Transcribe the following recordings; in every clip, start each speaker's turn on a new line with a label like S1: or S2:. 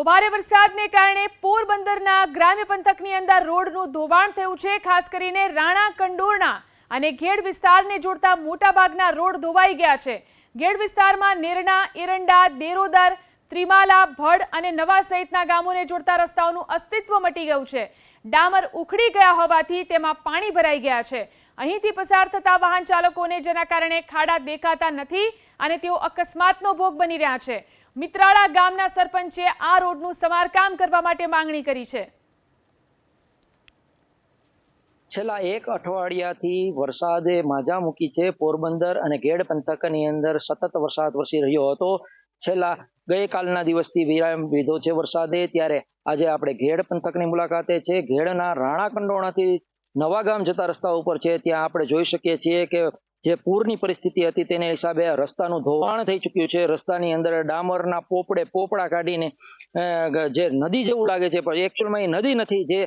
S1: તો ભારે વરસાદને કારણે પોરબંદરના ગ્રામ્ય પંથકની અંદર રોડનું ધોવાણ થયું છે. ખાસ કરીને રાણા કંડોરણા અને ઘેડ વિસ્તારને જોડતા મોટાભાગના રોડ ધોવાઈ ગયા છે. ઘેડ વિસ્તારમાં નેરણા એરંડા, દેરોદર, ત્રિમાલા, ભડ અને નવા સહિતના ગામોને જોડતા રસ્તાઓનું અસ્તિત્વ મટી ગયું છે. ડામર ઉખડી ગયા હોવાથી તેમાં પાણી ભરાઈ ગયા છે. અહીંથી પસાર થતા વાહન ચાલકોને જેના કારણે ખાડા દેખાતા નથી અને તેઓ અકસ્માતનો ભોગ બની રહ્યા છે. મિત્રાળા ગામના સરપંચે આ રોડનું સમારકામ કરવા માટે માંગણી કરી છે.
S2: છેલ્લા એક અઠવાડિયાથી વરસાદે માજા મૂકી છે. પોરબંદર અને ગેડ પંથકની અંદર સતત વરસાદ વરસી રહ્યો હતો. છેલ્લા ગઈકાલના દિવસથી વિરામ લીધો છે વરસાદે. ત્યારે આજે આપણે ઘેડ પંથકની મુલાકાતે છે. ઘેડના રાણા કંડોણાથી નવા ગામ જતા રસ્તા ઉપર છે. ત્યાં આપણે જોઈ શકીએ છીએ કે જે પૂરની પરિસ્થિતિ હતી તેને હિસાબે રસ્તાનું ધોવાણ થઈ ચૂક્યું છે. રસ્તાની અંદર ડામરના પોપડે પોપડા કાઢીને જે નદી જેવું લાગે છે, પણ એકચ્યુઅલમાં એ નદી નથી, જે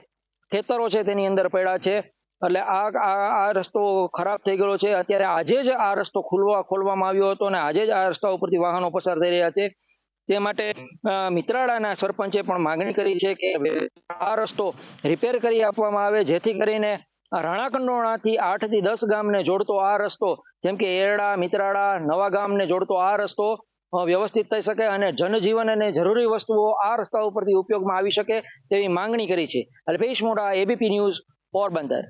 S2: ખેતરો છે તેની અંદર પડ્યા છે. એટલે આ આ આ રસ્તો ખરાબ થઈ ગયો છે. અત્યારે આજે જ આ રસ્તો ખુલવા, ખોલવામાં આવ્યો હતો અને આજે જ આ રસ્તા ઉપરથી વાહનો પસાર થઈ રહ્યા છે. તે માટે મિત્રાળાના સરપંચે પણ માંગણી કરી છે કે આ રસ્તો રિપેર કરી આપવામાં આવે, જેથી કરીને આ રાણા કંડોણાથી આઠથી દસ ગામને જોડતો આ રસ્તો, જેમ કે એરડા, મિત્રાળા, નવા ગામને જોડતો આ રસ્તો વ્યવસ્થિત થઈ શકે અને જનજીવન અને જરૂરી વસ્તુઓ આ રસ્તા ઉપરથી ઉપયોગમાં આવી શકે તેવી માંગણી કરી છે. અલ્પેશ મોડા એબીપી ન્યૂઝ પોરબંદર.